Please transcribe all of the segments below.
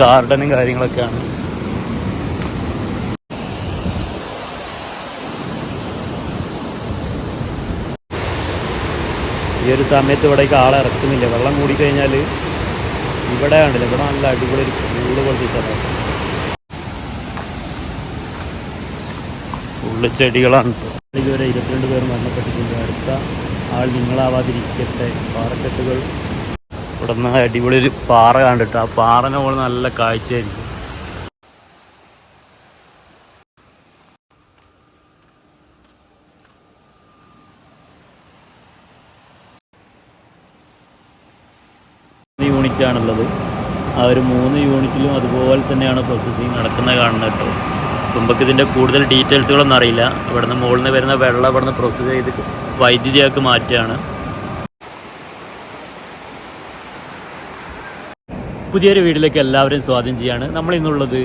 ഗാർഡനും കാര്യങ്ങളൊക്കെയാണ്. ഈ ഒരു സമയത്ത് ഇവിടേക്ക് ആളെ ഇറക്കുന്നില്ല. വെള്ളം കൂടിക്കഴിഞ്ഞാൽ ഇവിടെ കണ്ടില്ല ഇവിടെ നല്ല അടിപൊളി ഒരു ഫുള്ള് പോലത്തെ ഫുള്ള് ചെടികളാണ്. ഇതുവരെ ഇരുപത്തിരണ്ട് പേർ മരണപ്പെട്ടിട്ടുണ്ട്. അടുത്ത ആൾ നിങ്ങളാവാതിരിക്കട്ടെ. പാറക്കെട്ടുകൾ ഇവിടെ നിന്ന് അടിപൊളി ഒരു പാറ കണ്ടിട്ട് ആ പാറനെ പോലെ നല്ല കാഴ്ചയായിരിക്കും. യൂണിറ്റ് ആണുള്ളത്. ആ ഒരു മൂന്ന് യൂണിറ്റിലും അതുപോലെ തന്നെയാണ് പ്രോസസ്സിങ് നടക്കുന്നത് കാണുന്നത് കേട്ടോ. നമുക്ക് ഇതിന്റെ കൂടുതൽ ഡീറ്റെയിൽസുകളൊന്നും അറിയില്ല. ഇവിടുന്ന് മുകളിൽ നിന്ന് വരുന്ന വെള്ളം ഇവിടുന്ന് പ്രോസസ്സ് ചെയ്ത് വൈദ്യുതിയാക്കി മാറ്റുകയാണ്. പുതിയൊരു വീട്ടിലേക്ക് എല്ലാവരും സ്വാഗതം ചെയ്യാണ്. നമ്മൾ ഇന്നുള്ളത്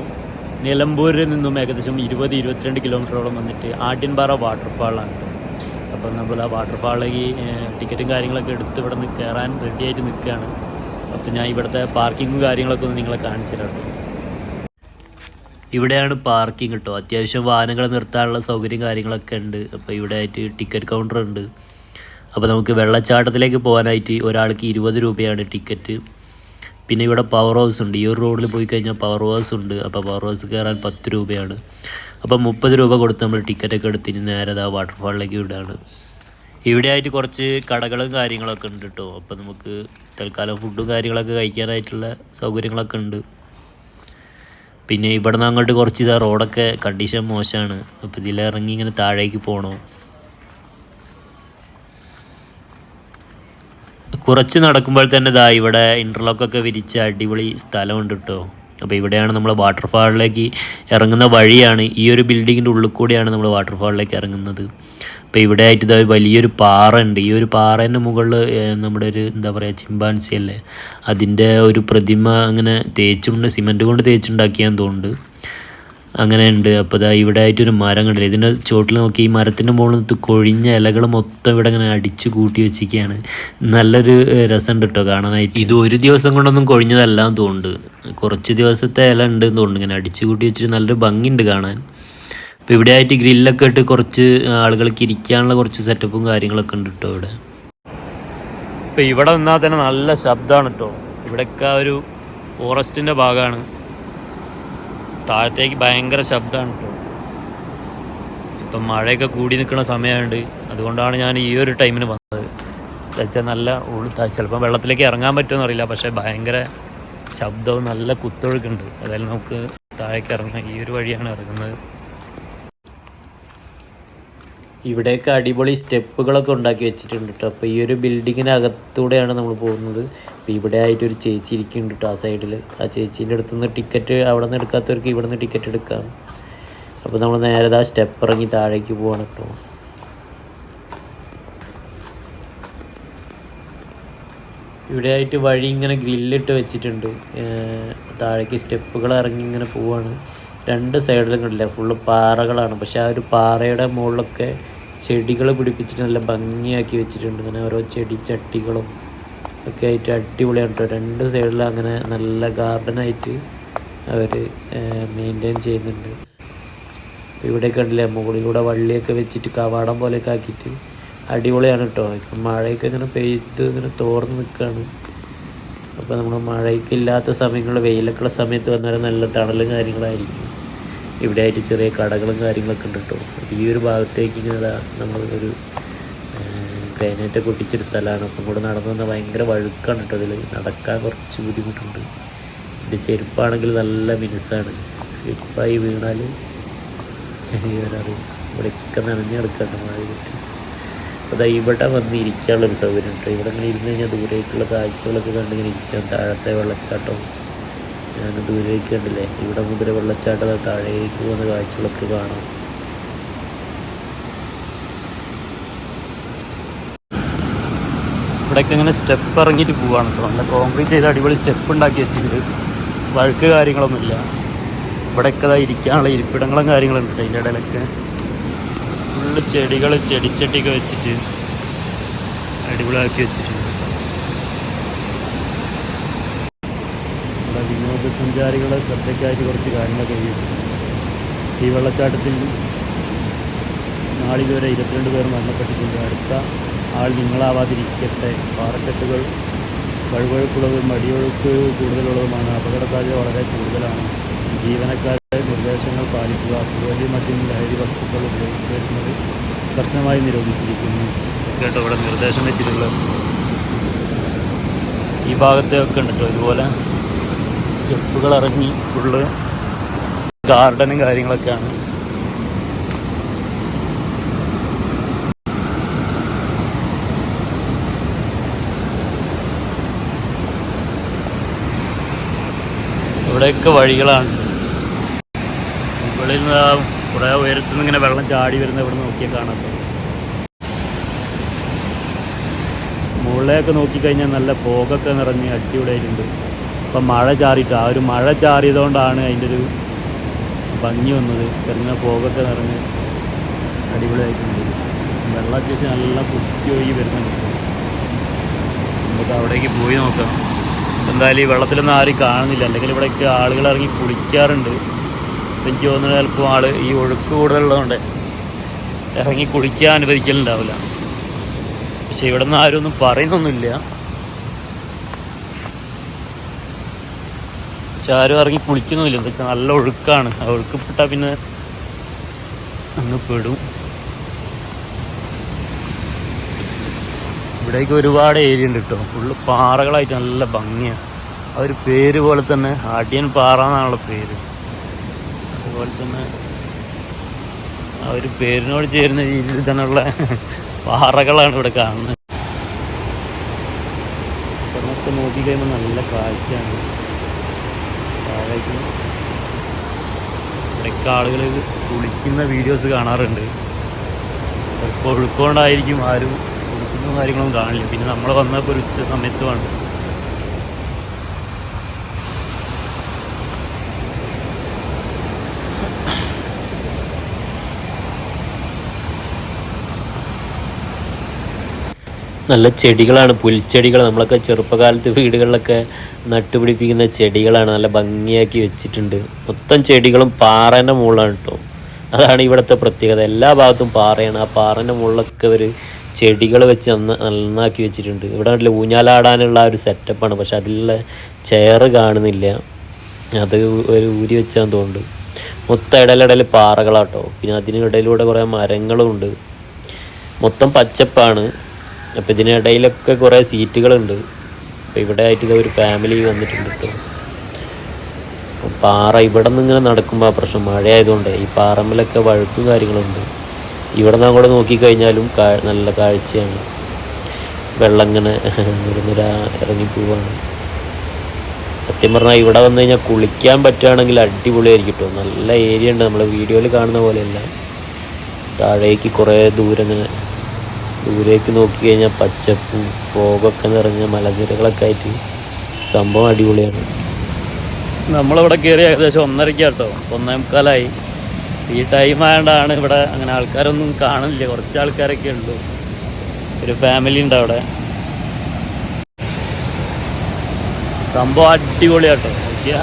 നിലമ്പൂരിൽ നിന്നും ഏകദേശം ഇരുപത് ഇരുപത്തിരണ്ട് കിലോമീറ്ററോളം വന്നിട്ട് ആട്ടിൻപാറ വാട്ടർഫാളാണ്. അപ്പം നമ്മൾ ആ വാട്ടർഫാളിലേക്ക് ടിക്കറ്റും കാര്യങ്ങളൊക്കെ എടുത്ത് ഇവിടെ നിന്ന് കയറാൻ റെഡി ആയിട്ട് നിൽക്കുകയാണ്. അപ്പം ഞാൻ ഇവിടുത്തെ പാർക്കിങ്ങും കാര്യങ്ങളൊക്കെ ഒന്ന് നിങ്ങളെ കാണിച്ചു ഇവിടെയാണ് പാർക്കിംഗ് കേട്ടോ. അത്യാവശ്യം വാഹനങ്ങൾ നിർത്താനുള്ള സൗകര്യം കാര്യങ്ങളൊക്കെ ഉണ്ട്. അപ്പോൾ ഇവിടെ ആയിട്ട് ടിക്കറ്റ് കൗണ്ടർ ഉണ്ട്. അപ്പോൾ നമുക്ക് വെള്ളച്ചാട്ടത്തിലേക്ക് പോകാനായിട്ട് ഒരാൾക്ക് ഇരുപത് രൂപയാണ് ടിക്കറ്റ് പിന്നെ ഇവിടെ പവർ ഹൗസ് ഉണ്ട്. ഈ ഒരു റോഡിൽ പോയി കഴിഞ്ഞാൽ പവർ ഹൗസ് ഉണ്ട്. അപ്പോൾ പവർ ഹൗസ് കയറാൻ പത്ത് രൂപയാണ്. അപ്പോൾ മുപ്പത് രൂപ കൊടുത്ത് നമ്മൾ ടിക്കറ്റൊക്കെ എടുത്തിന് നേരെ ആ വാട്ടർഫാളിലേക്ക് വിടുകയാണ് ഇവിടെ ആയിട്ട് കുറച്ച് കടകളും കാര്യങ്ങളൊക്കെ ഉണ്ട് കേട്ടോ അപ്പോൾ നമുക്ക് തൽക്കാലം ഫുഡും കാര്യങ്ങളൊക്കെ കഴിക്കാനായിട്ടുള്ള സൗകര്യങ്ങളൊക്കെ ഉണ്ട്. പിന്നെ ഇവിടെ നിന്ന് അങ്ങോട്ട് കുറച്ച് ഇതാ റോഡൊക്കെ കണ്ടീഷൻ മോശമാണ് അപ്പോൾ ഇതിലിറങ്ങി ഇങ്ങനെ താഴേക്ക് പോകണോ കുറച്ച് നടക്കുമ്പോൾ തന്നെ ദാ ഇവിടെ ഇന്റർലോക്കൊക്കെ വിരിച്ച അടിപൊളി സ്ഥലമുണ്ട് കേട്ടോ അപ്പോൾ ഇവിടെയാണ് നമ്മൾ വാട്ടർഫാളിലേക്ക് ഇറങ്ങുന്ന വഴിയാണ്. ഈ ഒരു ബിൽഡിങ്ങിന്റെ ഉള്ളിൽ കൂടിയാണ് നമ്മൾ വാട്ടർഫാളിലേക്ക് ഇറങ്ങുന്നത്. അപ്പോൾ ഇവിടെ ആയിട്ട് ഇതാ വലിയൊരു പാറ ഉണ്ട്. ഈ ഒരു പാറേന്റെ മുകളിൽ നമ്മുടെ ഒരു എന്താ പറയുക ചിമ്പാൻസി അല്ലേ? അതിന്റെ ഒരു പ്രതിമ അങ്ങനെ തേച്ചുകൊണ്ട് സിമന്റ് കൊണ്ട് തേച്ചുണ്ടാക്കിയാന്ന് തോന്നുന്നുണ്ട്. അങ്ങനെ ഉണ്ട് അപ്പോൾ ഇതാ ഇവിടെ ആയിട്ടൊരു മരം കണ്ടില്ല? ഇതിന്റെ ചോട്ടിൽ നോക്കി ഈ മരത്തിന്റെ മുകളിൽ കൊഴിഞ്ഞ ഇലകൾ മൊത്തം ഇവിടെ ഇങ്ങനെ അടിച്ചു കൂട്ടി വെച്ചിരിക്കുകയാണ്. നല്ലൊരു രസം രസമുണ്ട് കേട്ടോ കാണാനായിട്ട്. ഇത് ഒരു ദിവസം കൊണ്ടൊന്നും കൊഴിഞ്ഞതല്ല എന്ന് തോന്നുന്നുണ്ട്. കുറച്ച് ദിവസത്തെ ഇല ഉണ്ട് എന്ന് തോന്നുന്നു ഇങ്ങനെ അടിച്ചു കൂട്ടി വെച്ചിട്ട് നല്ലൊരു ഭംഗിയുണ്ട് കാണാൻ. അപ്പോൾ ഇവിടെ ആയിട്ട് ഗ്രില്ലൊക്കെ ഇട്ട് കുറച്ച് ആളുകൾക്ക് ഇരിക്കാനുള്ള കുറച്ച് സെറ്റപ്പും കാര്യങ്ങളൊക്കെ ഉണ്ട് കേട്ടോ ഇവിടെ. ഇപ്പോൾ ഇവിടെ നിന്നാൽ തന്നെ നല്ല ശബ്ദമാണ് കേട്ടോ. ഇവിടെയൊക്കെ ഒരു ഫോറസ്റ്റിന്റെ ഭാഗമാണ്. താഴത്തേക്ക് ഭയങ്കര ശബ്ദമാണ് കേട്ടോ. ഇപ്പം മഴയൊക്കെ കൂടി നിൽക്കുന്ന സമയമുണ്ട് അതുകൊണ്ടാണ് ഞാൻ ഈ ഒരു ടൈമിന് വന്നത്. തച്ചാൽ നല്ല ഉള്ളു ചിലപ്പോൾ വെള്ളത്തിലേക്ക് ഇറങ്ങാൻ പറ്റുമെന്ന് അറിയില്ല. പക്ഷേ ഭയങ്കര ശബ്ദവും നല്ല കുത്തൊഴുക്കുണ്ട്. അതായത് നമുക്ക് താഴേക്ക് ഇറങ്ങാം ഈ ഒരു വഴിയാണ് ഇറങ്ങുന്നത്. ഇവിടെയൊക്കെ അടിപൊളി സ്റ്റെപ്പുകളൊക്കെ ഉണ്ടാക്കി വെച്ചിട്ടുണ്ട് കേട്ടോ അപ്പോൾ ഈ ഒരു ബിൽഡിങ്ങിനകത്തൂടെയാണ് നമ്മൾ പോകുന്നത്. അപ്പോൾ ഇവിടെ ആയിട്ട് ഒരു ചേച്ചി ഇരിക്കുന്നുണ്ട് കേട്ടോ ആ സൈഡിൽ ആ ചേച്ചീന്റെ അടുത്തു നിന്ന് ടിക്കറ്റ് അവിടെ നിന്ന് എടുക്കാത്തവർക്ക് ഇവിടെ നിന്ന് ടിക്കറ്റ് എടുക്കാം. അപ്പോൾ നമ്മൾ നേരെ ആ സ്റ്റെപ്പ് ഇറങ്ങി താഴേക്ക് പോവാണ് കേട്ടോ ഇവിടെ ആയിട്ട് വഴി ഇങ്ങനെ ഗ്രില്ലിട്ട് വെച്ചിട്ടുണ്ട്. താഴേക്ക് സ്റ്റെപ്പുകൾ ഇറങ്ങി ഇങ്ങനെ പോവാണ്. രണ്ട് സൈഡിലും കണ്ടില്ല ഫുള്ള് പാറകളാണ്. പക്ഷെ ആ ഒരു പാറയുടെ മുകളിലൊക്കെ ചെടികൾ പിടിപ്പിച്ചിട്ട് നല്ല ഭംഗിയാക്കി വെച്ചിട്ടുണ്ട്. ഇങ്ങനെ ഓരോ ചെടി ചട്ടികളും ഒക്കെ ആയിട്ട് അടിപൊളിയാണ് കേട്ടോ രണ്ട് സൈഡിലും അങ്ങനെ നല്ല ഗാർഡനായിട്ട് അവർ മെയിന്റെയിൻ ചെയ്യുന്നുണ്ട്. ഇവിടെ കണ്ടില്ലേ മുകളിലൂടെ വള്ളിയൊക്കെ വെച്ചിട്ട് കവാടം പോലെയൊക്കെ ആക്കിയിട്ട് അടിപൊളിയാണ് കേട്ടോ ഇപ്പം മഴയൊക്കെ ഇങ്ങനെ പെയ്ത് ഇങ്ങനെ തോർന്ന് നിൽക്കുകയാണ് അപ്പോൾ നമ്മൾ മഴയ്ക്കില്ലാത്ത ഇല്ലാത്ത സമയങ്ങളിൽ വെയിലൊക്കെ ഉള്ള സമയത്ത് വന്നാൽ നല്ല തണലും കാര്യങ്ങളായിരിക്കും. ഇവിടെ ആയിട്ട് ചെറിയ കടകളും കാര്യങ്ങളൊക്കെ ഉണ്ട് കേട്ടോ. അപ്പോൾ ഈ ഒരു ഭാഗത്തേക്ക് ഇങ്ങനെ നമ്മൾ ഒരു ഗ്രാനൈറ്റൊക്കെ പൊട്ടിച്ചൊരു സ്ഥലമാണ്. അപ്പം കൂടെ നടന്നു വന്നാൽ ഭയങ്കര വഴുക്കാണ് കേട്ടോ അതിൽ നടക്കാൻ കുറച്ച് ബുദ്ധിമുട്ടുണ്ട്. ഇത് ചെരുപ്പാണെങ്കിൽ നല്ല മിനുസാണ്. സ്ലിപ്പായി വീണാൽ ഇവരറിയും ഇവിടെയൊക്കെ നനഞ്ഞ് കിടക്കണ്ട മഴ കിട്ടി അപ്പോൾ ഇവിടെ വന്ന് ഇരിക്കാനുള്ളൊരു സൗകര്യം ഉണ്ട് ഇവിടെ ഇങ്ങനെ ഇരുന്ന് കഴിഞ്ഞാൽ ദൂരേക്കുള്ള കാഴ്ചകളൊക്കെ കണ്ടിങ്ങനെ ഇരിക്കാം. താഴത്തെ വെള്ളച്ചാട്ടം ഞാൻ ദൂരേക്ക് കണ്ടില്ലേ? ഇവിടെ മുതൽ വെള്ളച്ചാട്ടം താഴേക്ക് പോകുന്ന കാഴ്ചകളൊക്കെ കാണാം. ഇവിടെയൊക്കെ ഇങ്ങനെ സ്റ്റെപ്പ് ഇറങ്ങിയിട്ട് പോവാണ് കേട്ടോ നല്ല കോൺക്രീറ്റ് ചെയ്ത് അടിപൊളി സ്റ്റെപ്പ് ഉണ്ടാക്കി വെച്ചിട്ടുണ്ട്. വഴുക്ക് കാര്യങ്ങളൊന്നുമില്ല. ഇവിടെയൊക്കെ ഇരിക്കാനുള്ള ഇരിപ്പിടങ്ങളും കാര്യങ്ങളും ഉണ്ട് അതിന്റെ ഇടയിലൊക്കെ. ഫുള്ള് ചെടികൾ ചെടിച്ചട്ടിയൊക്കെ വെച്ചിട്ട് അടിപൊളിയാക്കി വെച്ചിട്ടുണ്ട് ഇവിടെ വിനോദസഞ്ചാര സഞ്ചാരികളുടെ ശ്രദ്ധയ്ക്കായിട്ട് കുറച്ച് കാര്യങ്ങൾ കഴിയും ഈ വെള്ളച്ചാട്ടത്തിൽ നാളിതുവരെ ഇരുപത്തിരണ്ട് പേർ മരണപ്പെട്ടിട്ടുണ്ട്. അടുത്ത ആൾ നിങ്ങളാവാതിരിക്കട്ടെ. പാറക്കെട്ടുകൾ വഴുവഴുക്കുള്ളതും മടിയൊഴുക്ക് കൂടുതലുള്ളതുമാണ്. അപകട സാധ്യത വളരെ കൂടുതലാണ്. ജീവനക്കാരുടെ നിർദ്ദേശങ്ങൾ പാലിക്കുക. പുകവലി മദ്യം ലഹരി വസ്തുക്കൾ ഉപയോഗിക്കുന്നത് കർശനമായി നിരോധിച്ചിരിക്കുന്നു. കേട്ടോ ഇവിടെ നിർദ്ദേശം വെച്ചിട്ടുള്ളത്. ഈ ഭാഗത്തൊക്കെ ഉണ്ട്? കേട്ടോ ഇതുപോലെ സ്റ്റെപ്പുകൾ ഇറങ്ങി ഫുള്ള് ഗാർഡനും കാര്യങ്ങളൊക്കെയാണ്. ഇവിടെയൊക്കെ വഴികളാണ്. മുകളിൽ നിന്ന് കുറെ ഉയരത്തിൽ നിന്ന് ഇങ്ങനെ വെള്ളം ചാടി വരുന്ന ഇവിടെ നോക്കിയാൽ കാണാം മുകളിലേക്ക് നോക്കിക്കഴിഞ്ഞാൽ നല്ല പോകൊക്കെ നിറഞ്ഞ് അടിപൊളിയായിട്ടുണ്ട്. അപ്പം മഴ ചാറിയിട്ട് ആ ഒരു മഴ ചാറിയതുകൊണ്ടാണ് അതിന്റെ ഒരു ഭംഗി വന്നത്. ചെറുങ്ങനെ പോകൊക്കെ നിറഞ്ഞ് അടിപൊളിയായിട്ടുണ്ട്. വെള്ളം അത്യാവശ്യം നല്ല കുത്തി ഒഴുകി വരുന്നുണ്ട്. നമുക്ക് അവിടേക്ക് പോയി നോക്കാം. എന്തായാലും ഈ വെള്ളത്തിലൊന്നും ആരും കാണുന്നില്ല. അല്ലെങ്കിൽ ഇവിടേക്ക് ആളുകൾ ഇറങ്ങി കുളിക്കാറുണ്ട്. ഇപ്പം എനിക്ക് തോന്നുന്നത് ചിലപ്പോൾ ആൾ ഈ ഒഴുക്ക് കൂടുതലുള്ളതുകൊണ്ട് ഇറങ്ങി കുളിക്കാൻ അനുവദിക്കലുണ്ടാവില്ല. പക്ഷെ ഇവിടെ നിന്ന് ആരും ഒന്നും പറയുന്നൊന്നുമില്ല. പക്ഷെ ആരും ഇറങ്ങി കുളിക്കുന്നുമില്ല. പക്ഷെ നല്ല ഒഴുക്കാണ്. ആ ഒഴുക്ക് പെട്ടാൽ പിന്നെ അങ്ങ് പെടും. ഇവിടേക്ക് ഒരുപാട് ഏരിയ ഉണ്ട് കേട്ടോ ഫുള്ള് പാറകളായിട്ട് നല്ല ഭംഗിയാണ് ആ ഒരു പേര് പോലെ തന്നെ ആടിയൻ പാറ എന്നാണുള്ള പേര്. അതുപോലെ തന്നെ ആ ഒരു പേരിനോട് ചേരുന്ന രീതിയിൽ തന്നെയുള്ള പാറകളാണ് ഇവിടെ കാണുന്നത്. നോക്കിക്കഴിയുമ്പോൾ നോക്കി കഴിയുമ്പോൾ നല്ല കാഴ്ചയാണ്. താഴേക്ക് ഇവിടെയൊക്കെ ആളുകൾ കുളിക്കുന്ന വീഡിയോസ് കാണാറുണ്ട്. ഒഴുക്കൊണ്ടായിരിക്കും ആരും കുളിക്കുന്ന കാര്യങ്ങളൊന്നും കാണില്ല. പിന്നെ നമ്മൾ വന്നപ്പോൾ ഒരു ഉച്ച സമയത്തുമാണ് നല്ല ചെടികളാണ്. പുൽച്ചെടികൾ നമ്മളൊക്കെ ചെറുപ്പകാലത്ത് വീടുകളിലൊക്കെ നട്ടുപിടിപ്പിക്കുന്ന ചെടികളാണ് നല്ല ഭംഗിയാക്കി വെച്ചിട്ടുണ്ട്. മൊത്തം ചെടികളും പാറേന്റെ മുകളിലാണ് കേട്ടോ അതാണ് ഇവിടുത്തെ പ്രത്യേകത. എല്ലാ ഭാഗത്തും പാറയാണ്. ആ പാറേന്റെ മുകളിലൊക്കെ ഒരു ചെടികൾ വെച്ച് നന്ന നന്നാക്കി വെച്ചിട്ടുണ്ട്. ഇവിടെ നല്ല ഊഞ്ഞാലാടാനുള്ള ഒരു സെറ്റപ്പാണ്. പക്ഷെ അതിലുള്ള ചെയർ കാണുന്നില്ല. അത് ഒരു ഊരി വെച്ചാന്ന് തോന്നുന്നുണ്ട്. മൊത്തം ഇടയിലിടയിൽ പാറകളാട്ടോ പിന്നെ അതിനിടയിലൂടെ കുറേ മരങ്ങളും ഉണ്ട്. മൊത്തം പച്ചപ്പാണ്. അപ്പോൾ ഇതിനിടയിലൊക്കെ കുറേ സീറ്റുകളുണ്ട്. അപ്പോൾ ഇവിടെ ആയിട്ട് ഒരു ഫാമിലി വന്നിട്ടുണ്ട് കേട്ടോ പാറ ഇവിടെ നിന്ന് ഇങ്ങനെ നടക്കുമ്പോൾ ആ പ്രശ്നം മഴയായതുകൊണ്ട് ഈ പാറമ്പിലൊക്കെ വഴുക്കും കാര്യങ്ങളുണ്ട്. ഇവിടെ നിന്ന് അങ്ങോട്ട് നോക്കിക്കഴിഞ്ഞാലും കാ- നല്ല കാഴ്ചയാണ്. വെള്ളം ഇങ്ങനെ നിരനിര ഇറങ്ങി പോവാണ്. സത്യം പറഞ്ഞാൽ ഇവിടെ വന്നു കഴിഞ്ഞാൽ കുളിക്കാൻ പറ്റുകയാണെങ്കിൽ അടിപൊളിയായിരിക്കും കേട്ടോ നല്ല ഏരിയ ഉണ്ട്. നമ്മൾ വീഡിയോയിൽ കാണുന്ന പോലെയല്ല. താഴേക്ക് കുറേ ദൂരം ഇങ്ങനെ ദൂരേക്ക് നോക്കിക്കഴിഞ്ഞാൽ പച്ചപ്പും ഫോഗൊക്കെ നിറഞ്ഞ മലനിരകളൊക്കെ ആയിട്ട് സംഭവം അടിപൊളിയാണ്. നമ്മളിവിടെ കയറി ഏകദേശം ഒന്നരയ്ക്ക് കേട്ടോ. ഒന്നേ മുക്കാലായി. ഈ ടൈം ആയതുകൊണ്ടാണ് ഇവിടെ അങ്ങനെ ആൾക്കാരൊന്നും കാണില്ല കുറച്ച് ആൾക്കാരൊക്കെ ഉള്ളൂ. ഒരു ഫാമിലി ഉണ്ട് അവിടെ. സംഭവം അടിപൊളിയാട്ടോ. നോക്കിയാ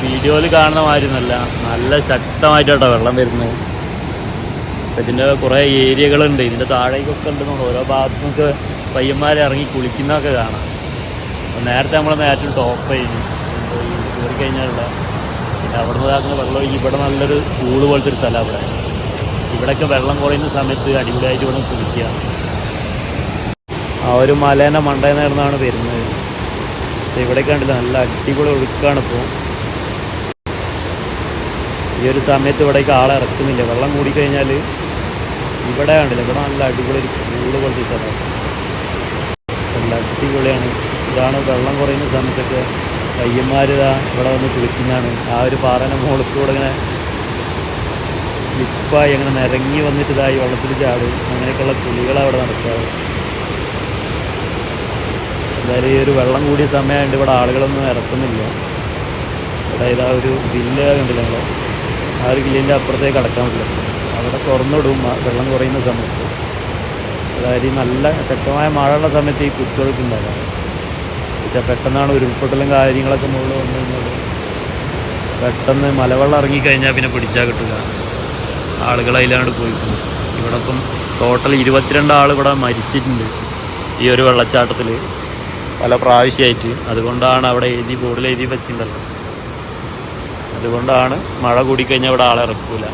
ഈ വീഡിയോയിൽ കാണുന്ന മാതിരിയൊന്നുമല്ല. നല്ല ശക്തമായിട്ടാട്ടോ വെള്ളം വരുന്നത്. ഇതിന്റെ കുറേ ഏരിയകളുണ്ട്. ഇതിന്റെ താഴേക്കൊക്കെ ഉണ്ടെന്നുള്ളൂ ഓരോ ഭാഗത്തു നിന്നൊക്കെ പയ്യന്മാരെ ഇറങ്ങി കുളിക്കുന്നതൊക്കെ കാണാം. അപ്പോൾ നേരത്തെ നമ്മൾ നേരത്തെ ടോപ്പ് കഴിഞ്ഞു കയറി കഴിഞ്ഞാലുള്ള പിന്നെ അവിടെ നിന്ന് വെള്ളം ഇവിടെ നല്ലൊരു പൂൾ പോലത്തെ ഒരു സ്ഥലമാണ് അവിടെ. ഇവിടെയൊക്കെ വെള്ളം കുറയുന്ന സമയത്ത് അടിപൊളിയായിട്ട് ഇവിടെ കുളിക്കുക. ആ ഒരു മലേന്റെ മണ്ടയിൽ നിന്നാണ് വരുന്നത്. ഇവിടെ കണ്ടില്ല നല്ല അടിപൊളി ഒഴുക്കാണ് ഇപ്പോൾ ഈ ഒരു സമയത്ത് ഇവിടേക്ക് ആളെ ഇറക്കുന്നില്ല. വെള്ളം കൂടിക്കഴിഞ്ഞാൽ ഇവിടെ കണ്ടില്ല ഇവിടെ നല്ല അടിപൊളി ഒരു പൂൾ പോലത്തെ നല്ല അടിപൊളിയാണ്. ഇതാണ് വെള്ളം കുറയുന്ന സമയത്തൊക്കെ പയ്യന്മാരിതാ ഇവിടെ വന്ന് കുളിക്കുന്നതാണ്. ആ ഒരു പാറേന്റെ മുകളിൽ കൂടെ ഇങ്ങനെ സ്ലിപ്പായി അങ്ങനെ നിരങ്ങി വന്നിട്ട് ഇതായി വെള്ളത്തിൽ ചാടും. അങ്ങനെയൊക്കെയുള്ള കുളികളാണ് അവിടെ നടക്കാറ്. എന്തായാലും ഈ ഒരു വെള്ളം കൂടിയ സമയമായിട്ട് ഇവിടെ ആളുകളൊന്നും ഇറക്കുന്നില്ല. ഇവിടെ ഇതാ ഒരു വില്ല കണ്ടില്ല ആ ഒരു കില്ലിന്റെ അപ്പുറത്തേക്ക് കടക്കാൻ പറ്റില്ല. അവിടെ തുറന്നിടും വെള്ളം കുറയുന്ന സമയത്ത്. അതായത് ഈ നല്ല ശക്തമായ മഴയുള്ള സമയത്ത് ഈ കുത്തൊഴുക്ക് ഉണ്ടാകാം. വെച്ചാൽ പെട്ടെന്നാണ് ഉരുൾപൊട്ടലും കാര്യങ്ങളൊക്കെ മുകളിൽ വന്നു കഴിഞ്ഞാൽ പെട്ടെന്ന് മലവെള്ളം ഇറങ്ങിക്കഴിഞ്ഞാൽ പിന്നെ പിടിച്ചാൽ കിട്ടില്ല ആളുകൾ അതിലാണ്ട് പോയിട്ടുണ്ട്. ഇവിടെ ഇപ്പം ടോട്ടൽ ഇരുപത്തിരണ്ട് ആൾ ഇവിടെ മരിച്ചിട്ടുണ്ട് ഈ ഒരു വെള്ളച്ചാട്ടത്തിൽ പല പ്രാവശ്യമായിട്ട്. അതുകൊണ്ടാണ് അവിടെ എഴുതി ബോർഡിൽ എഴുതി വെച്ചിട്ടുണ്ടല്ലോ. അതുകൊണ്ടാണ് മഴ കൂടിക്കഴിഞ്ഞാൽ ഇവിടെ ആളെ ഇറക്കൂല.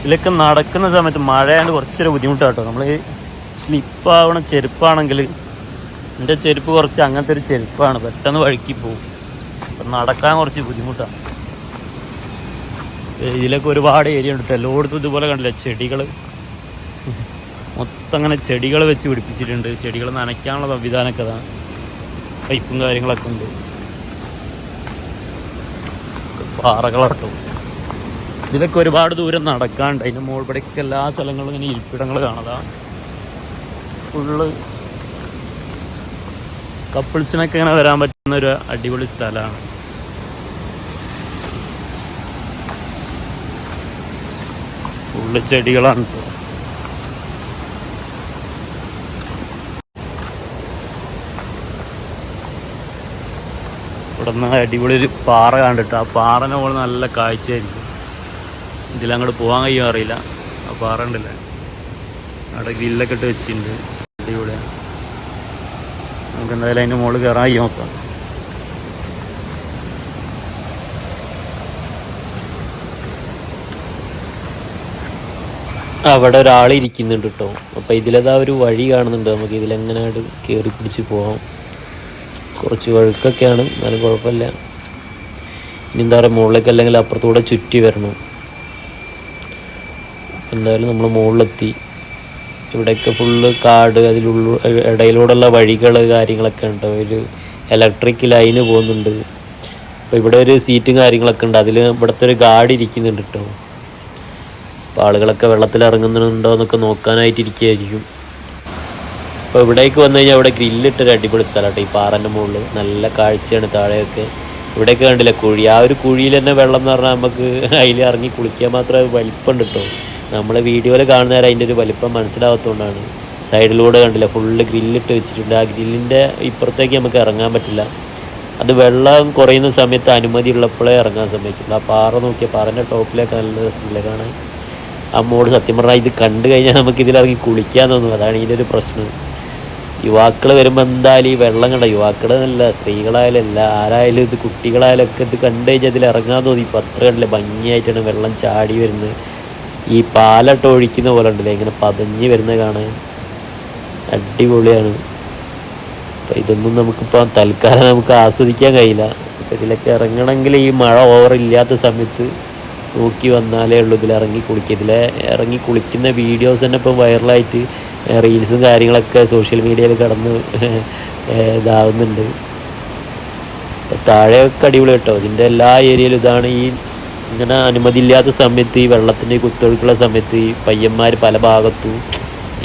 ഇതിലൊക്കെ നടക്കുന്ന സമയത്ത് മഴയാണ്ട് കുറച്ചൊരു ബുദ്ധിമുട്ടാട്ടോ. നമ്മൾ സ്ലിപ്പാവണ ചെരുപ്പാണെങ്കിൽ എന്റെ ചെരുപ്പ് കുറച്ച് അങ്ങനത്തെ ഒരു ചെരുപ്പാണ്. പെട്ടെന്ന് വഴുക്കി പോകും നടക്കാൻ കുറച്ച് ബുദ്ധിമുട്ടാണ് ഇതിലൊക്കെ ഒരുപാട് ഏരിയ ഉണ്ട് എല്ലായിടത്തും ഇതുപോലെ കണ്ടില്ല? ചെടികൾ മൊത്തം അങ്ങനെ ചെടികൾ വെച്ച് പിടിപ്പിച്ചിട്ടുണ്ട്. ചെടികൾ നനയ്ക്കാനുള്ള സംവിധാനമൊക്കെ അതാണ് പൈപ്പും കാര്യങ്ങളൊക്കെ ഉണ്ട്. പാറകളാട്ടോ ഇതിലൊക്കെ ഒരുപാട് ദൂരം നടക്കാണ്ട് അതിന്റെ മുകളിലേക്ക് എല്ലാ സ്ഥലങ്ങളും ഇങ്ങനെ ഇരിപ്പിടങ്ങൾ കാണതാ ഫുള്ള് കപ്പിൾസിനൊക്കെ ഇങ്ങനെ വരാൻ പറ്റുന്ന ഒരു അടിപൊളി സ്ഥലമാണ്. ഫുള്ള് ചെടികളാണ്. ട്ടോ. ഇവിടെ നിന്ന് അടിപൊളി ഒരു പാറ കണ്ടിട്ട് ആ പാറനെ പോലെ നല്ല കാഴ്ചയായിരിക്കും. ഇതിലങ്ങോട്ട് പോകാൻ കഴിയുമോ അറിയില്ല. ആ പാറ ഉണ്ടല്ലേ അവിടെ ഗ്രില്ലൊക്കെ ഇട്ട് വെച്ചിട്ടുണ്ട്. അടിപൊളിയാണ് നമുക്ക് എന്തായാലും അതിന്റെ മുകളിൽ കയറാൻ കഴിയും നോക്കാം. അവിടെ ഒരാൾ ഇരിക്കുന്നുണ്ട് കേട്ടോ. അപ്പോൾ ഇതിലതാ ഒരു വഴി കാണുന്നുണ്ട്. നമുക്ക് ഇതിലെങ്ങനെയായിട്ട് കയറി പിടിച്ച് പോകാം കുറച്ച് വഴുക്കൊക്കെയാണ്. എന്നാലും കുഴപ്പമില്ല. ഇനി എന്താ പറയുക മുകളിലേക്ക് അല്ലെങ്കിൽ അപ്പുറത്തൂടെ ചുറ്റി വരണം. എന്തായാലും നമ്മൾ മുകളിലെത്തി. ഇവിടെയൊക്കെ ഫുള്ള് കാട് അതിലുള്ള ഇടയിലൂടെയുള്ള വഴികൾ കാര്യങ്ങളൊക്കെ ഉണ്ട്. ഒരു ഇലക്ട്രിക് ലൈന് പോകുന്നുണ്ട്. അപ്പോൾ ഇവിടെ ഒരു സീറ്റും കാര്യങ്ങളൊക്കെ ഉണ്ട്. അതിൽ ഇവിടുത്തെ ഒരു ഗാർഡ് ഇരിക്കുന്നുണ്ട് കേട്ടോ. അപ്പോൾ ആളുകളൊക്കെ വെള്ളത്തിൽ ഇറങ്ങുന്നുണ്ടോ എന്നൊക്കെ നോക്കാനായിട്ട് ഇരിക്കുകയായിരിക്കും അപ്പോൾ ഇവിടേക്ക് വന്നു കഴിഞ്ഞാൽ ഇവിടെ ഗ്രില്ലിട്ടൊരു അടിപൊളി സ്ഥലമാട്ടോ ഈ പാറന്റെ മുകളിൽ നല്ല കാഴ്ചയാണ് താഴെയൊക്കെ. ഇവിടെയൊക്കെ കണ്ടില്ല കുഴി? ആ ഒരു കുഴിയിൽ തന്നെ വെള്ളം എന്ന് പറഞ്ഞാൽ നമുക്ക് അതിൽ ഇറങ്ങി കുളിക്കാൻ മാത്രമേ വലിപ്പമുണ്ട് കേട്ടോ നമ്മൾ വീഡിയോയിൽ കാണുന്നവരെ അതിന്റെ ഒരു വലിപ്പം മനസ്സിലാവാത്തതുകൊണ്ടാണ്. സൈഡിലൂടെ കണ്ടില്ല ഫുള്ള് ഗ്രില്ലിട്ട് വെച്ചിട്ടുണ്ട്. ആ ഗ്രില്ലിന്റെ ഇപ്പുറത്തേക്ക് നമുക്ക് ഇറങ്ങാൻ പറ്റില്ല. അത് വെള്ളം കുറയുന്ന സമയത്ത് അനുമതി ഉള്ളപ്പോഴേ ഇറങ്ങാൻ സമ്മതിക്കുള്ളൂ. ആ പാറ നോക്കിയ പാറന്റെ ടോപ്പിലേക്ക് നല്ല രസമില്ല കാണാൻ. അമ്മോട് സത്യം പറഞ്ഞാൽ ഇത് കണ്ടു കഴിഞ്ഞാൽ നമുക്ക് ഇതിലിറങ്ങി കുളിക്കാൻ തോന്നും. അതാണ് ഇതിന്റെ ഒരു പ്രശ്നം. യുവാക്കൾ വരുമ്പോൾ എന്തായാലും ഈ വെള്ളം കണ്ട യുവാക്കളെന്നല്ല സ്ത്രീകളായാലും അല്ല ആരായാലും ഇത് കുട്ടികളായാലും ഒക്കെ ഇത് കണ്ടു കഴിഞ്ഞാൽ ഇതിൽ ഇറങ്ങാൻ തോന്നി. ഇപ്പോൾ അത്ര കണ്ടില്ല ഭംഗിയായിട്ടാണ് വെള്ളം ചാടി വരുന്നത് ഈ പാലട്ട് ഒഴിക്കുന്ന പോലെ ഉണ്ടല്ലേ ഇങ്ങനെ പതഞ്ഞ് വരുന്നത് കാണാൻ. അടിപൊളിയാണ്. അപ്പം ഇതൊന്നും നമുക്കിപ്പോൾ തൽക്കാലം നമുക്ക് ആസ്വദിക്കാൻ കഴിയില്ല. അപ്പം ഇതിലൊക്കെ ഇറങ്ങണമെങ്കിൽ ഈ മഴ ഓവർ ഇല്ലാത്ത സമയത്ത് നോക്കി വന്നാലേ ഉള്ളൂ ഇതിൽ ഇറങ്ങി കുളിക്കുക ഇതിലെ ഇറങ്ങി കുളിക്കുന്ന വീഡിയോസ് തന്നെ ഇപ്പം വൈറലായിട്ട് റീൽസും കാര്യങ്ങളൊക്കെ സോഷ്യൽ മീഡിയയിൽ കടന്ന് ഇതാവുന്നുണ്ട്. താഴെയൊക്കെ അടിപൊളി കേട്ടോ. ഇതിന്റെ എല്ലാ ഏരിയയിലും ഇതാണ് ഈ ഇങ്ങനെ അനുമതി ഇല്ലാത്ത സമയത്ത് ഈ വെള്ളത്തിന്റെ കുത്തൊഴുക്കുള്ള സമയത്ത് ഈ പയ്യന്മാർ പല ഭാഗത്തും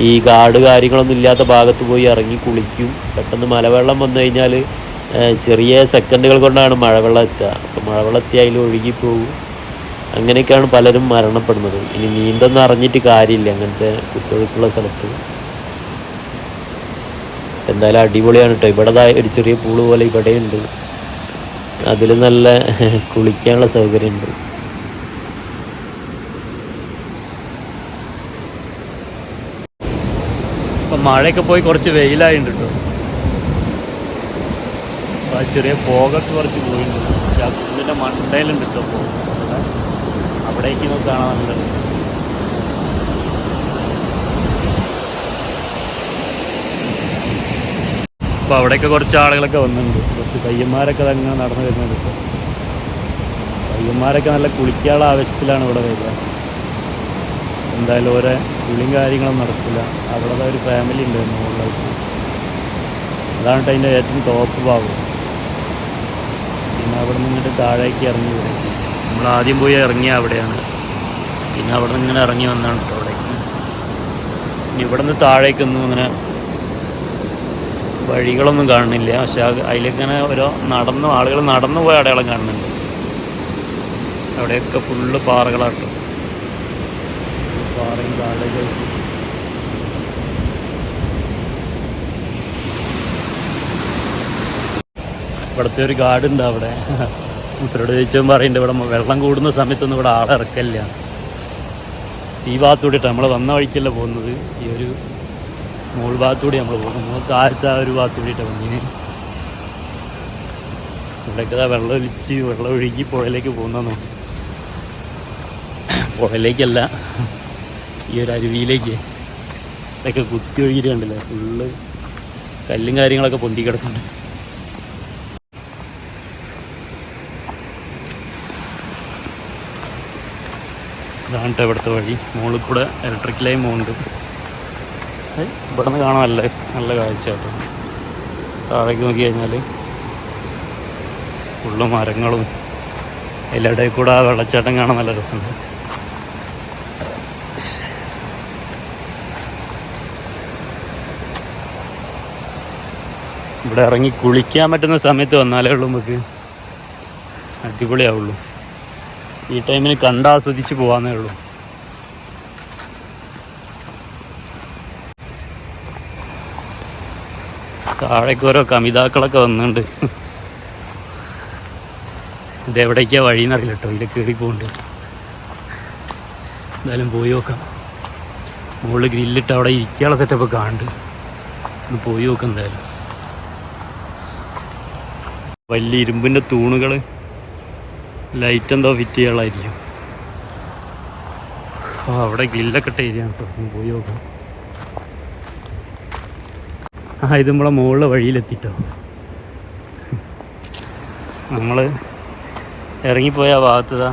ഈ കാട് കാര്യങ്ങളൊന്നും ഇല്ലാത്ത ഭാഗത്ത് പോയി ഇറങ്ങി കുളിക്കും. പെട്ടെന്ന് മലവെള്ളം വന്നു കഴിഞ്ഞാൽ ചെറിയ സെക്കൻഡുകൾ കൊണ്ടാണ് മഴവെള്ളം എത്തുക. അപ്പോൾ മഴവെള്ളം എത്തിയാൽ ഒഴുകിപ്പോകും അങ്ങനെയൊക്കെയാണ് പലരും മരണപ്പെടുന്നത്. ഇനി നീന്തൊന്നും അറിഞ്ഞിട്ട് കാര്യമില്ല. അങ്ങനത്തെ കുത്തൊഴുക്കുള്ള സ്ഥലത്ത്. എന്തായാലും അടിപൊളിയാണ് കേട്ടോ ഇവിടെ ഒരു ചെറിയ പൂൾ പോലെ ഇവിടെയുണ്ട്. അതിൽ നല്ല കുളിക്കാനുള്ള സൗകര്യമുണ്ട്. മഴയൊക്കെ പോയി കുറച്ച് വെയിലായിട്ടുണ്ട് കേട്ടോ ആ ചെറിയ പോകൊക്കെ കുറച്ച് പോയിട്ടുണ്ട് പക്ഷെ അതിന്റെ മണ്ടയിലുണ്ട് കേട്ടോ fog. അവിടെ അവിടേക്ക് നോക്കി കാണാൻ നല്ല രസം. അപ്പോൾ അവിടെയൊക്കെ കുറച്ച് ആളുകളൊക്കെ വന്നിട്ടുണ്ട്. കുറച്ച് പയ്യന്മാരൊക്കെ അതങ്ങനെ നടന്നു വരുന്നുണ്ട് ഇപ്പോൾ പയ്യന്മാരൊക്കെ നല്ല കുളിക്കാനുള്ള ആവശ്യത്തിലാണ് ഇവിടെ വരിക. എന്തായാലും ഓരോ കുളിയും കാര്യങ്ങളും നടക്കില്ല. അവിടെ ഒരു ഫാമിലി ഉണ്ടായിരുന്നു മുകളിലേക്ക് അതാണ് അതിന്റെ ഏറ്റവും ടോപ്പ് ഭാഗം. പിന്നെ അവിടെ നിന്നിട്ട് താഴേക്ക് ഇറങ്ങി വരും നമ്മൾ ആദ്യം പോയി ഇറങ്ങിയ അവിടെയാണ്. പിന്നെ അവിടെ നിന്ന് ഇങ്ങനെ ഇറങ്ങി വന്നാണ് കേട്ടോ അവിടേക്ക് പിന്നെ ഇവിടെ നിന്ന് താഴേക്കൊന്നും അങ്ങനെ വഴികളൊന്നും കാണുന്നില്ല. പക്ഷെ അതിലേക്കിങ്ങനെ ഓരോ നടന്ന് ആളുകൾ നടന്നു പോയ അടയാളം കാണുന്നുണ്ട്. അവിടെയൊക്കെ ഫുള്ള് പാറകളാട്ടോ പാറയും കാടുകളും. ഇവിടുത്തെ ഒരു ഗാർഡ് ഉണ്ട് അവിടെ. മൂപ്പരോട് ചോദിച്ചപ്പോൾ പറയുന്നുണ്ട് ഇവിടെ വെള്ളം കൂടുന്ന സമയത്തൊന്നും ഇവിടെ ആളെ ഇറക്കല്ല ഈ ഭാഗത്തൂടിയിട്ട് നമ്മൾ വന്ന വഴിക്കല്ല പോകുന്നത്. ഈ ഒരു മോൾ ഭാഗത്തൂടി നമ്മൾ പോകുന്നത് നമ്മൾ ആ ഒരു ഭാഗത്തൂടിയിട്ടാണ് വന്നിന്. ഇവിടെയൊക്കെ വെള്ളം ഒലിച്ച് വെള്ളം ഒഴുകി പുഴയിലേക്ക് പോകുന്ന പുഴയിലേക്കല്ല ഈ ഒരു അരുവിയിലേക്ക് ഇതൊക്കെ കുത്തി ഒഴുകിയിട്ട് കണ്ടില്ല? ഫുള്ള് കല്ലും കാര്യങ്ങളൊക്കെ പൊന്തി കിടക്കുന്നുണ്ട്. ഇതാണ് ഇവിടുത്തെ വഴി. മുകളിൽ കൂടെ ഇലക്ട്രിക് ലൈൻ ഏയ് ഇവിടെ നിന്ന് കാണാൻ നല്ല കാഴ്ച കേട്ടോ. താഴേക്ക് നോക്കി കഴിഞ്ഞാൽ ഫുള്ള് മരങ്ങളും. അതിലിടയിൽ കൂടെ ആ വെള്ളച്ചാട്ടം കാണാൻ നല്ല രസമുണ്ട്. ഇവിടെ ഇറങ്ങി കുളിക്കാൻ പറ്റുന്ന സമയത്ത് വന്നാലേ ഉള്ളൂ നമുക്ക്. അടിപൊളിയാവുള്ളൂ. ഈ ടൈമിന് കണ്ടാസ്വദിച്ച് പോകാന്നേ ഉള്ളൂ. താഴേക്ക് ഓരോ കമിതാക്കളൊക്കെ വന്നിട്ടുണ്ട് ഇതെവിടേക്കാ വഴി എന്നറിയില്ല കേട്ടോ ഇതിൽ കയറി പോകുന്നുണ്ട് എന്തായാലും പോയി നോക്കാം. മുകളിൽ ഗ്രില്ലിട്ട് അവിടെ ഇരിക്കാനുള്ള സെറ്റപ്പ് കാണുന്നുണ്ട് ഒന്ന് പോയി നോക്കാം എന്തായാലും. വലിയ ഇരുമ്പിന്റെ തൂണുകൾ ലൈറ്റ് എന്തോ ഫിറ്റ് ചെയ്യാളായിരിക്കും അവിടെ ഗ്രില്ലൊക്കെ ഇട്ട ഏരിയ പോയി നോക്കാം. ആ ഇത് നമ്മളെ മുകളിലെ വഴിയിലെത്തിട്ടോ. നമ്മൾ ഇറങ്ങിപ്പോയ ആ ഭാഗത്തതാ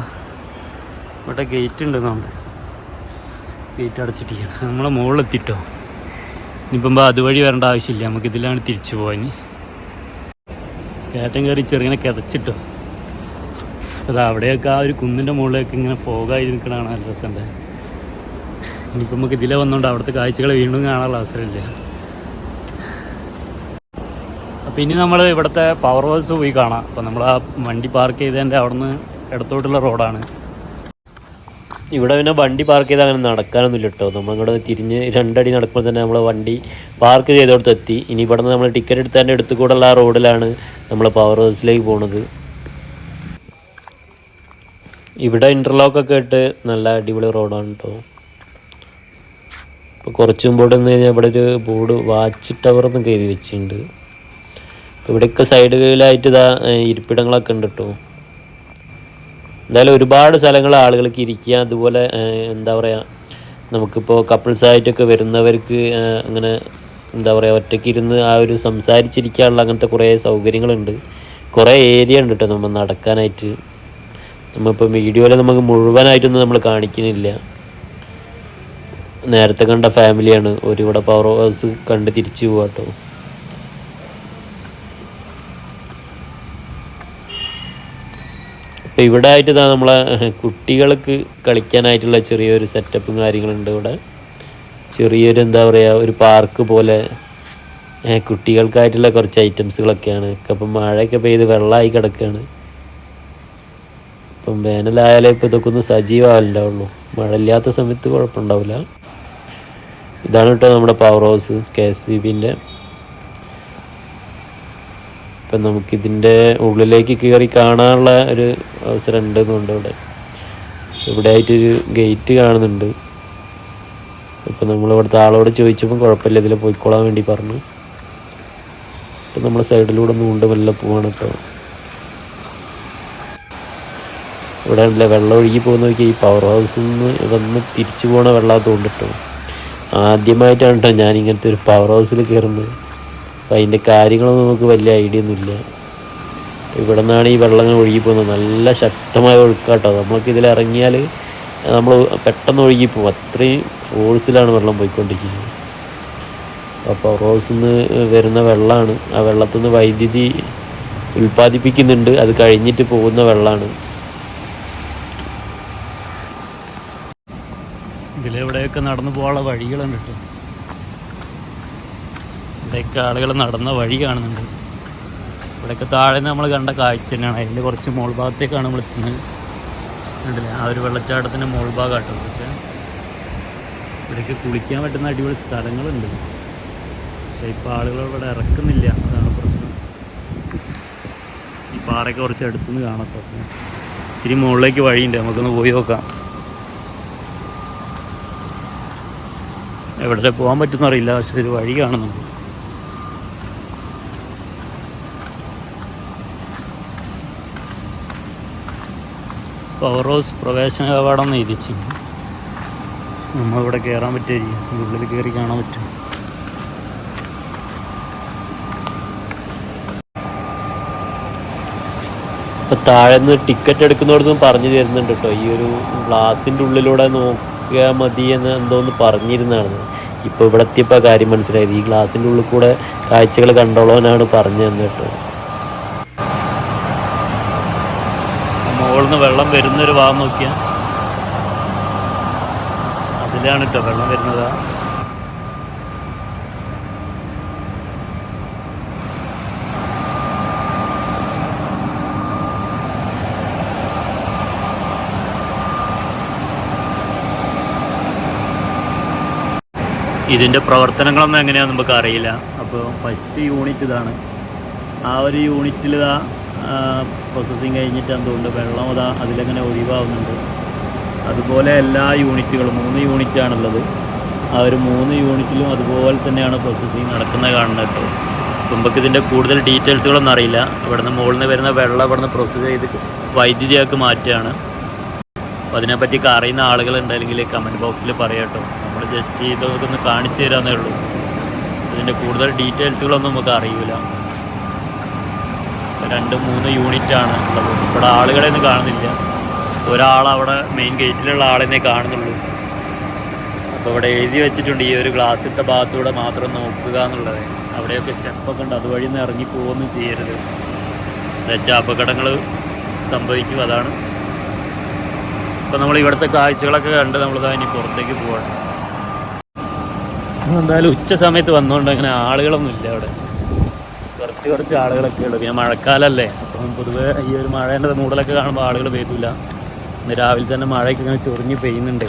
ഇവിടെ ഗേറ്റ് ഉണ്ട് നമ്മൾ ഗേറ്റ് അടച്ചിട്ടിരിക്കണം നമ്മളെ മുകളിലെത്തിട്ടോ ഇനിയിപ്പം അതുവഴി വരേണ്ട ആവശ്യമില്ല. നമുക്ക് ഇതിലാണ് തിരിച്ചു പോകാൻ കയറ്റം കയറി ചെറുങ്ങനെ കിതച്ചിട്ടോ. അത് അവിടെയൊക്കെ ആ ഒരു കുന്നിന്റെ മുകളിലേക്ക് ഇങ്ങനെ ഫോഗായി നിൽക്കണതാണ് നല്ല രസമുണ്ട്. ഇനിയിപ്പോൾ നമുക്ക് ഇതിലെ വന്നുകൊണ്ട് അവിടുത്തെ കാഴ്ചകൾ വീണ്ടും കാണാനുള്ള അവസരമില്ല. അപ്പോൾ ഇനി നമ്മൾ ഇവിടുത്തെ പവർ ഹൗസ് പോയി കാണാം. അപ്പോൾ നമ്മൾ ആ വണ്ടി പാർക്ക് ചെയ്തതിന്റെ അവിടുന്ന് ഇടത്തോട്ടുള്ള റോഡാണ് ഇവിടെ പിന്നെ വണ്ടി പാർക്ക് ചെയ്ത് അങ്ങനെ നടക്കാനൊന്നും ഇല്ല കേട്ടോ. നമ്മളിങ്ങോട്ട് തിരിഞ്ഞ് രണ്ടടി നടക്കുമ്പോൾ തന്നെ നമ്മൾ വണ്ടി പാർക്ക് ചെയ്തോടത്ത് എത്തി. ഇനി ഇവിടെ നിന്ന് നമ്മൾ ടിക്കറ്റ് എടുത്തതിന്റെ അടുത്ത് കൂടെയുള്ള ആ റോഡിലാണ് നമ്മൾ പവർ ഹൗസിലേക്ക് പോണത്. ഇവിടെ ഇന്റർലോക്ക് ഒക്കെ ഇട്ട് നല്ല അടിപൊളി റോഡാണ് കേട്ടോ ഇപ്പോൾ കുറച്ച് മുമ്പോട്ട് നിന്ന് കഴിഞ്ഞാൽ ഇവിടെ ഒരു ബോർഡ് വാച്ച് ടവർ എന്നൊക്കെ എഴുതി വെച്ചിട്ടുണ്ട്. ഇവിടെയൊക്കെ സൈഡുകളിലായിട്ട് ഇതാ ഇരിപ്പിടങ്ങളൊക്കെ ഉണ്ട് കേട്ടോ എന്തായാലും ഒരുപാട് സ്ഥലങ്ങൾ ആളുകൾക്ക് ഇരിക്കുക. അതുപോലെ എന്താ പറയുക നമുക്കിപ്പോൾ കപ്പിൾസായിട്ടൊക്കെ വരുന്നവർക്ക് അങ്ങനെ എന്താ പറയുക ഒറ്റയ്ക്ക് ഇരുന്ന് ആ ഒരു സംസാരിച്ചിരിക്കാനുള്ള അങ്ങനത്തെ കുറേ സൗകര്യങ്ങളുണ്ട്. കുറേ ഏരിയ ഉണ്ട് കേട്ടോ നമ്മൾ നടക്കാനായിട്ട്. നമ്മളിപ്പോൾ വീഡിയോയിൽ നമുക്ക് മുഴുവനായിട്ടൊന്നും നമ്മൾ കാണിക്കുന്നില്ല. നേരത്തെ കണ്ട ഫാമിലിയാണ് ഒരു ഇവിടെ പവർ ഹൗസ് കണ്ട് തിരിച്ചു പോവാട്ടോ അപ്പോൾ ഇവിടെ ആയിട്ട് ഇതാ നമ്മളെ കുട്ടികൾക്ക് കളിക്കാനായിട്ടുള്ള ചെറിയൊരു സെറ്റപ്പും കാര്യങ്ങളുണ്ട് ഇവിടെ. ചെറിയൊരു എന്താ പറയുക ഒരു പാർക്ക് പോലെ കുട്ടികൾക്കായിട്ടുള്ള കുറച്ച് ഐറ്റംസുകളൊക്കെയാണ് അപ്പം മഴയൊക്കെ പെയ്ത് വെള്ളമായി കിടക്കുകയാണ് ഇപ്പം വേനലായാലേ ഇപ്പോൾ ഇതൊക്കെ ഒന്ന് സജീവമാവില്ലാവുള്ളൂ മഴ ഇല്ലാത്ത സമയത്ത് കുഴപ്പമുണ്ടാവില്ല. ഇതാണ് കേട്ടോ നമ്മുടെ power house K S C ബിന്റെ. ഇപ്പം നമുക്കിതിന്റെ ഉള്ളിലേക്ക് കയറി കാണാനുള്ള ഒരു അവസരം ഉണ്ടെന്നുണ്ട് ഇവിടെ ഇവിടെ ആയിട്ടൊരു ഗേറ്റ് കാണുന്നുണ്ട്. ഇപ്പം നമ്മൾ ഇവിടുത്തെ ആളോട് ചോദിച്ചപ്പോൾ കുഴപ്പമില്ല ഇതിൽ പോയിക്കോളാൻ വേണ്ടി പറഞ്ഞു. ഇപ്പം നമ്മൾ സൈഡിലൂടെ നീണ്ടുമല്ല പോവാണ് കേട്ടോ. ഇവിടെ ഉള്ള വെള്ളം ഒഴുകി പോകുന്ന നോക്കി ഈ പവർ ഹൗസിൽ നിന്ന് വന്ന് തിരിച്ചു പോണ വെള്ളം തോണ്ടിട്ടോ. ആദ്യമായിട്ടാണ് കേട്ടോ ഞാൻ ഇങ്ങനത്തെ ഒരു പവർ ഹൗസിൽ കയറുന്നത് അപ്പം അതിന്റെ കാര്യങ്ങളൊന്നും നമുക്ക് വലിയ ഐഡിയ ഒന്നുമില്ല ഇവിടെ നിന്നാണ് ഈ വെള്ളങ്ങൾ ഒഴുകി പോകുന്നത്. നല്ല ശക്തമായ ഒഴുക്കാട്ടോ. നമുക്ക് ഇതിൽ ഇറങ്ങിയാൽ നമ്മൾ പെട്ടെന്ന് ഒഴുകി പോകും. അത്രയും ഫോഴ്സിലാണ് വെള്ളം പോയിക്കൊണ്ടിരിക്കുന്നത്. അപ്പോൾ ഹൗസിൽ നിന്ന് വരുന്ന വെള്ളമാണ് ആ വെള്ളത്തിൽ നിന്ന് വൈദ്യുതി ഉൽപ്പാദിപ്പിക്കുന്നുണ്ട്. അത് കഴിഞ്ഞിട്ട് പോകുന്ന വെള്ളമാണ് ഇതിലെവിടെയൊക്കെ നടന്നു പോകാനുള്ള വഴികളുണ്ട് കേട്ടോ. ഇവിടെയൊക്കെ ആളുകൾ നടന്ന വഴി കാണുന്നുണ്ട്. ഇവിടെയൊക്കെ താഴെ നമ്മൾ കണ്ട കാഴ്ച തന്നെയാണ്. അതിന്റെ കുറച്ച് മോൾ ഭാഗത്തേക്കാണ് നമ്മൾ എത്തുന്നത്. ആ ഒരു വെള്ളച്ചാട്ടത്തിന്റെ മോൾ ഭാഗമാട്ടോ ഇവിടെയൊക്കെ കുളിക്കാൻ പറ്റുന്ന അടിപൊളി സ്ഥലങ്ങളുണ്ട്. പക്ഷേ ഇപ്പോൾ ആളുകൾ ഇവിടെ ഇറക്കുന്നില്ല. അതാണ് പ്രശ്നം. ഈ പാറയൊക്കെ കുറച്ച് അടുത്തുനിന്ന് കാണാം ഇത്തിരി മുകളിലേക്ക് വഴിയുണ്ട്. നമുക്കൊന്ന് പോയി നോക്കാം. എവിടെ പോകാൻ പറ്റുന്ന അറിയില്ല. പക്ഷെ ഒരു വഴി കാണുന്നുണ്ട്. പവർ ഹൗസ് പ്രവേശന കവാടം എന്ന് എഴുതിച്ചു നമ്മളിവിടെ കയറാൻ പറ്റുമായിരിക്കും ഉള്ളിൽ കയറി കാണാൻ പറ്റും. ഇപ്പം താഴെ നിന്ന് ടിക്കറ്റ് എടുക്കുന്നവർക്കും പറഞ്ഞു തരുന്നുണ്ട് കേട്ടോ. ഈ ഒരു ഗ്ലാസിന്റെ ഉള്ളിലൂടെ നോക്കിയാൽ മതി എന്ന് എന്തോന്ന് പറഞ്ഞിരുന്നതാണ്. ഇപ്പോൾ ഇവിടെ എത്തിയപ്പോൾ കാര്യം മനസ്സിലായത് ഈ ഗ്ലാസിന്റെ ഉള്ളിൽ കൂടെ കാഴ്ചകൾ കണ്ടോളാനാണ് പറഞ്ഞു തന്നെ കേട്ടോ. മുകളിൽ നിന്ന് വെള്ളം വരുന്നൊരു ഭാഗം നോക്കിയാൽ അതിലാണ് കേട്ടോ വെള്ളം വരുന്നത്. ഇതിന്റെ പ്രവർത്തനങ്ങളൊന്നും എങ്ങനെയാണെന്ന് നമുക്ക് അറിയില്ല. അപ്പോൾ ഫസ്റ്റ് യൂണിറ്റ് ഇതാണ്. ആ ഒരു യൂണിറ്റിൽ ഇതാ പ്രോസസ്സിങ് കഴിഞ്ഞിട്ട് എന്തുകൊണ്ട് വെള്ളം അതാ അതിലങ്ങനെ ഒഴിവാകുന്നുണ്ട് അതുപോലെ എല്ലാ യൂണിറ്റുകളും മൂന്ന് യൂണിറ്റാണുള്ളത് ആ ഒരു മൂന്ന് യൂണിറ്റിലും അതുപോലെ തന്നെയാണ് പ്രോസസ്സിങ് നടക്കുന്നത് കാണുന്നത് കേട്ടോ. നമുക്ക് ഇതിന്റെ കൂടുതൽ ഡീറ്റെയിൽസുകളൊന്നും അറിയില്ല. ഇവിടുന്ന് മുകളിൽ നിന്ന് വരുന്ന വെള്ളം ഇവിടുന്ന് പ്രോസസ്സ് ചെയ്ത് വൈദ്യുതിയാക്കി മാറ്റുകയാണ്. അപ്പോൾ അതിനെപ്പറ്റിയൊക്കെ അറിയുന്ന ആളുകളുണ്ടെങ്കിൽ കമന്റ് ബോക്സിൽ പറയാം കേട്ടോ. ജസ്റ്റ് ഒന്ന് കാണിച്ചു തരാമെന്നേ ഉള്ളൂ. ഇതിന്റെ കൂടുതൽ ഡീറ്റെയിൽസുകളൊന്നും നമുക്ക് അറിയില്ല രണ്ട് മൂന്ന് യൂണിറ്റാണ് ഉള്ളത്. ഇവിടെ ആളുകളെ ഒന്നും കാണുന്നില്ല. ഒരാൾ അവിടെ മെയിൻ ഗേറ്റിലുള്ള ആളെന്നെ കാണുന്നുള്ളൂ. അപ്പോൾ ഇവിടെ എഴുതി വെച്ചിട്ടുണ്ട് ഈ ഒരു ഗ്ലാസ് ഇട്ട ഭാഗത്തൂടെ മാത്രം നോക്കുക എന്നുള്ളത്. അവിടെയൊക്കെ സ്റ്റെപ്പൊക്കെ ഉണ്ട്. അതുവഴി നിന്ന് ഇറങ്ങി പോകുകയൊന്നും ചെയ്യരുത്. എന്നുവെച്ചാൽ അപകടങ്ങൾ സംഭവിക്കും. അതാണ്. അപ്പോൾ നമ്മൾ ഇവിടുത്തെ കാഴ്ചകളൊക്കെ കണ്ട് നമ്മളിതാ ഇനി പുറത്തേക്ക് പോവാണ്. എന്തായാലും ഉച്ച സമയത്ത് വന്നുകൊണ്ട് അങ്ങനെ ആളുകളൊന്നും ഇല്ല അവിടെ. കുറച്ച് കുറച്ച് ആളുകളൊക്കെ ഉള്ളു. പിന്നെ മഴക്കാലല്ലേ. അപ്പം പൊതുവേ ഈ ഒരു മഴേന്റെ മൂടലൊക്കെ കാണുമ്പോൾ ആളുകൾ വരില്ല ഇന്ന് രാവിലെ തന്നെ മഴയൊക്കെ ഇങ്ങനെ ചൊറിഞ്ഞ് പെയ്യുന്നുണ്ട്.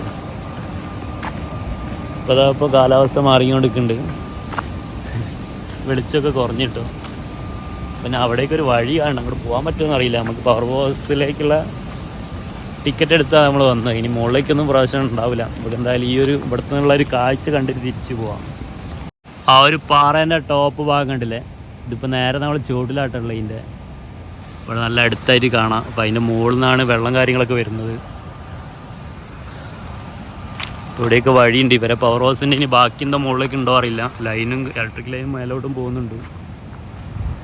ഇപ്പോൾ അതാ ഇപ്പോൾ കാലാവസ്ഥ മാറിക്കൊണ്ടിരിക്കുന്നുണ്ട്. വെളിച്ചമൊക്കെ കുറഞ്ഞിട്ടു. പിന്നെ അവിടേക്കൊരു വഴിയാണ്. അങ്ങോട്ട് പോകാൻ പറ്റുമെന്ന് അറിയില്ല നമുക്ക് പവർ ഹൗസിലേക്കുള്ള ടിക്കറ്റ് എടുത്താൽ നമ്മൾ വന്നത്. ഇനി മുകളിലേക്കൊന്നും പ്രാവശ്യം ഉണ്ടാവില്ല. നമുക്ക് എന്തായാലും ഈ ഒരു ഇവിടുത്തെ നിന്നുള്ള ഒരു കാഴ്ച കണ്ടിട്ട് തിരിച്ചു പോവാം. ആ ഒരു പാറേന്റെ ടോപ്പ് ഭാഗം കണ്ടില്ലേ? ഇതിപ്പോൾ നേരെ നമ്മൾ ചുവട്ടിലാട്ടുള്ള ഇതിന്റെ ഇവിടെ നല്ല അടുത്തായിട്ട് കാണാം. അപ്പം അതിന്റെ മുകളിൽ നിന്നാണ് വെള്ളം കാര്യങ്ങളൊക്കെ വരുന്നത്. ഇവിടെയൊക്കെ വഴിയുണ്ട്. ഇവരെ പവർ ഹൗസിന്റെ ഇനി ബാക്കി എന്താ മുകളിലേക്ക് ഉണ്ടോ അറിയില്ല. ലൈനും ഇലക്ട്രിക് ലൈനും മേലോട്ടും പോകുന്നുണ്ട്.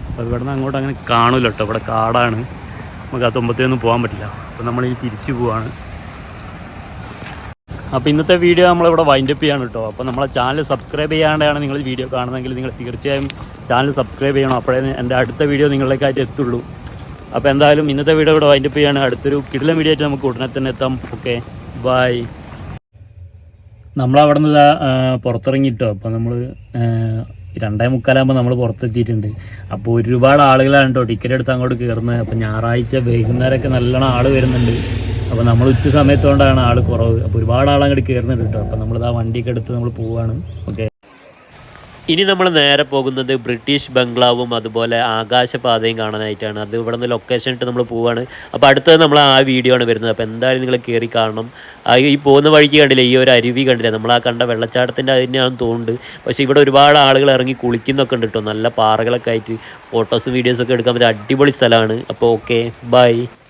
അപ്പോൾ ഇവിടെ നിന്ന് അങ്ങോട്ട് അങ്ങനെ കാണില്ല കേട്ടോ ഇവിടെ കാടാണ്. നമുക്ക് ആ തുമ്പത്തേന്നും പോകാൻ പറ്റില്ല. അപ്പോൾ നമ്മൾ ഇനി തിരിച്ചു പോവാണ്. അപ്പോൾ ഇന്നത്തെ വീഡിയോ നമ്മളിവിടെ വൈൻഡപ്പ് ചെയ്യാണ് കേട്ടോ അപ്പോൾ നമ്മളെ ചാനൽ സബ്സ്ക്രൈബ് ചെയ്യാണ്ടാണ് നിങ്ങൾ വീഡിയോ കാണുന്നതെങ്കിൽ നിങ്ങൾ തീർച്ചയായും ചാനൽ സബ്സ്ക്രൈബ് ചെയ്യണം. അപ്പോഴേ എന്റെ അടുത്ത വീഡിയോ നിങ്ങളിലേക്കായിട്ട് എത്തുള്ളൂ. അപ്പോൾ എന്തായാലും ഇന്നത്തെ വീഡിയോ ഇവിടെ വൈൻഡപ്പ് ചെയ്യാണ്. അടുത്തൊരു കിടിലം വീഡിയോ ആയിട്ട് നമുക്ക് ഉടനെ തന്നെ എത്താം. ഓക്കെ ബൈ നമ്മളവിടെ നിന്ന് പുറത്തിറങ്ങിയിട്ടോ അപ്പോൾ നമ്മൾ രണ്ടേ മുക്കാലാകുമ്പോൾ നമ്മൾ പുറത്തെത്തിയിട്ടുണ്ട്. അപ്പോൾ ഒരുപാട് ആളുകളാണ് കേട്ടോ ടിക്കറ്റ് എടുത്ത് അങ്ങോട്ട് കയറുന്നത് അപ്പോൾ ഞായറാഴ്ച വൈകുന്നേരമൊക്കെ നല്ലോണം ആൾ വരുന്നുണ്ട്. അപ്പോൾ നമ്മൾ ഉച്ച സമയത്തുകൊണ്ടാണ് ആൾ കുറവ്. അപ്പോൾ ഒരുപാട് ആൾ അങ്ങോട്ട് കയറുന്നുണ്ട് കേട്ടോ. അപ്പോൾ നമ്മളിത് വണ്ടിയൊക്കെ എടുത്ത് നമ്മൾ പോവുകയാണ് ഓക്കെ. ഇനി നമ്മൾ നേരെ പോകുന്നത് ബ്രിട്ടീഷ് ബംഗ്ലാവും അതുപോലെ ആകാശപാതയും കാണാനായിട്ടാണ്. അത് ഇവിടെ നിന്ന് ലൊക്കേഷൻ ഇട്ട് നമ്മൾ പോവുകയാണ് അപ്പോൾ അടുത്തത് നമ്മൾ ആ വീഡിയോ ആണ് വരുന്നത്. അപ്പോൾ എന്തായാലും നിങ്ങൾ കയറി കാണണം. ഈ പോകുന്ന വഴിക്ക് കണ്ടില്ല ഈ ഒരു അരുവി കണ്ടില്ല? നമ്മൾ ആ കണ്ട വെള്ളച്ചാട്ടത്തിന്റെ അതിനാണ് തോന്നുന്നുണ്ട്. പക്ഷേ ഇവിടെ ഒരുപാട് ആളുകൾ ഇറങ്ങി കുളിക്കുന്നൊക്കെ ഉണ്ട് കേട്ടോ. നല്ല പാറകളൊക്കെ ആയിട്ട്. ഫോട്ടോസും വീഡിയോസൊക്കെ എടുക്കാൻ പറ്റിയ അടിപൊളി സ്ഥലമാണ്. അപ്പോൾ ഓക്കെ ബൈ